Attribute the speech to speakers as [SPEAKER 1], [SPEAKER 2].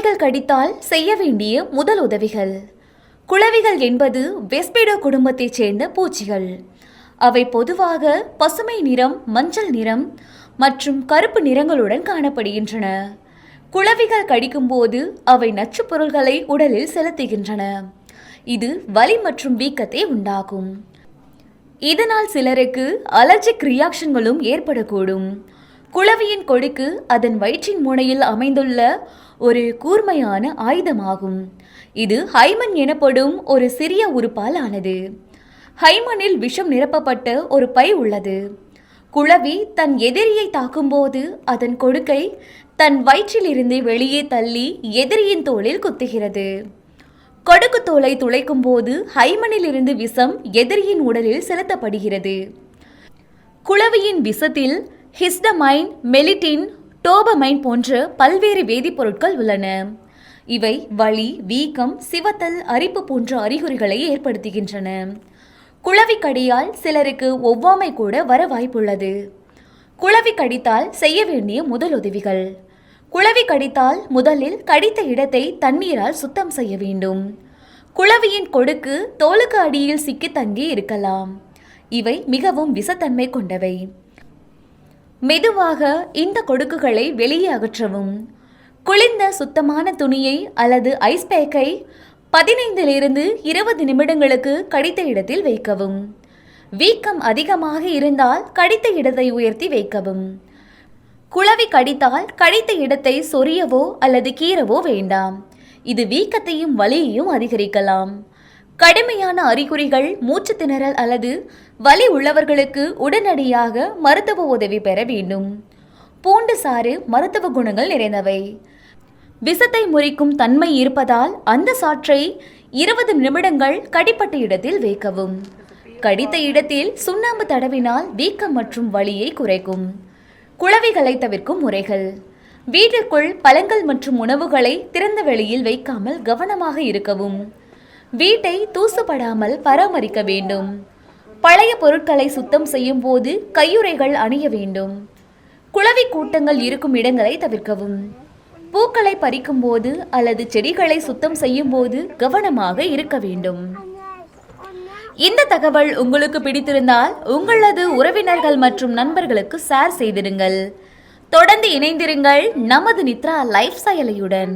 [SPEAKER 1] குளவிகள் கடித்தால் செய்ய வேண்டிய முதல் உதவிகள். குளவிகள் என்பது வெஸ்பிடோ குடும்பத்தைச் சேர்ந்த பூச்சிகள். அவை பொதுவாக பசுமை நிறம் மஞ்சள் நிறம் மற்றும் கருப்பு நிறங்களுடன் காணப்படுகின்றன. குளவிகள் கடிக்கும்போது அவை நச்சுப் பொருள்களை உடலில் செலுத்துகின்றன. இது வலி மற்றும் வீக்கத்தை உண்டாகும் இதனால் சிலருக்கு அலர்ஜிக் ரியாக்ஷன்களும் ஏற்படக்கூடும். குளவியின் கொடுக்கு அதன் வயிற்றின் முனையில் அமைந்துள்ள ஒரு கூர்மையான ஆயுதமாகும். இது ஹைமன் எனப்படும் ஒரு சிறிய உறுப்பால் ஆனது ஹைமனில் விஷம் நிரப்பப்பட்ட ஒரு பை உள்ளது. குளவி தன் எதிரியை தாக்கும்போது அதன் கொடுக்கை தன் வயிற்றிலிருந்து வெளியே தள்ளி எதிரியின் தோளில் குத்துகிறது. கொடுக்கு தோலை துளைக்கும் போது ஹைமனிலிருந்து விஷம் எதிரியின் உடலில் செலுத்தப்படுகிறது. குளவியின் விஷத்தில் ஹிஸ்டமைன் மெலிட்டின் டோபமைன் போன்ற பல்வேறு வேதிப்பொருட்கள் உள்ளன. இவை வலி வீக்கம் சிவத்தல் அரிப்பு போன்ற அறிகுறிகளை ஏற்படுத்துகின்றன. குளவிக்கடியால் சிலருக்கு ஒவ்வாமை கூட வர வாய்ப்புள்ளது. குளவி கடித்தால் செய்ய வேண்டிய முதல் உதவிகள். குளவி கடித்தால் முதலில் கடித்த இடத்தை தண்ணீரால் சுத்தம் செய்ய வேண்டும். குளவியின் கொடுக்கு தோலுக்கு அடியில் சிக்கி தங்கி இருக்கலாம். இவை மிகவும் விஷத்தன்மை கொண்டவை. மெதுவாக இந்த கொடுக்குகளை வெளியே அகற்றவும். குளிர்ந்த சுத்தமான துணியை அல்லது ஐஸ் பேக்கை பதினைந்திலிருந்து இருபது நிமிடங்களுக்கு கடித்த இடத்தில் வைக்கவும். வீக்கம் அதிகமாக இருந்தால் கடித்த இடத்தை உயர்த்தி வைக்கவும். குளவி கடித்தால் கடித்த இடத்தை சொரியவோ அல்லது கீறவோ வேண்டாம். இது வீக்கத்தையும் வலியையும் அதிகரிக்கலாம். கடுமையான அறிகுறிகள் மூச்சு திணறல் அல்லது வலி உள்ளவர்களுக்கு உடனடியாக மருத்துவ உதவி பெற வேண்டும். பூண்டு சாறு மருத்துவ குணங்கள் நிறைந்தவை. விஷத்தை முறிக்கும் தன்மை இருப்பதால் அந்த சாற்றை இருபது நிமிடங்கள் கடிப்பட்ட இடத்தில் வைக்கவும். கடித்த இடத்தில் சுண்ணாம்பு தடவினால் வீக்கம் மற்றும் வலியை குறைக்கும். குழவிகளை தவிர்க்கும் முறைகள். வீட்டிற்குள் பழங்கள் மற்றும் உணவுகளை திறந்த வெளியில் வைக்காமல் கவனமாக இருக்கவும். வீட்டை தூசுபடாமல் பராமரிக்க வேண்டும். பழைய பொருட்களை சுத்தம் செய்யும் போது கையுறைகள் அணிய வேண்டும். குளவி கூட்டங்கள் இருக்கும் இடங்களை தவிர்க்கவும். பூக்களை பறிக்கும் போது அல்லது செடிகளை சுத்தம் செய்யும் போது கவனமாக இருக்க வேண்டும். இந்த தகவல் உங்களுக்கு பிடித்திருந்தால் உங்களது உறவினர்கள் மற்றும் நண்பர்களுக்கு ஷேர் செய்திடுங்கள். தொடர்ந்து இணைந்திருங்கள் நமது நித்ரா லைஃப் செயலியுடன்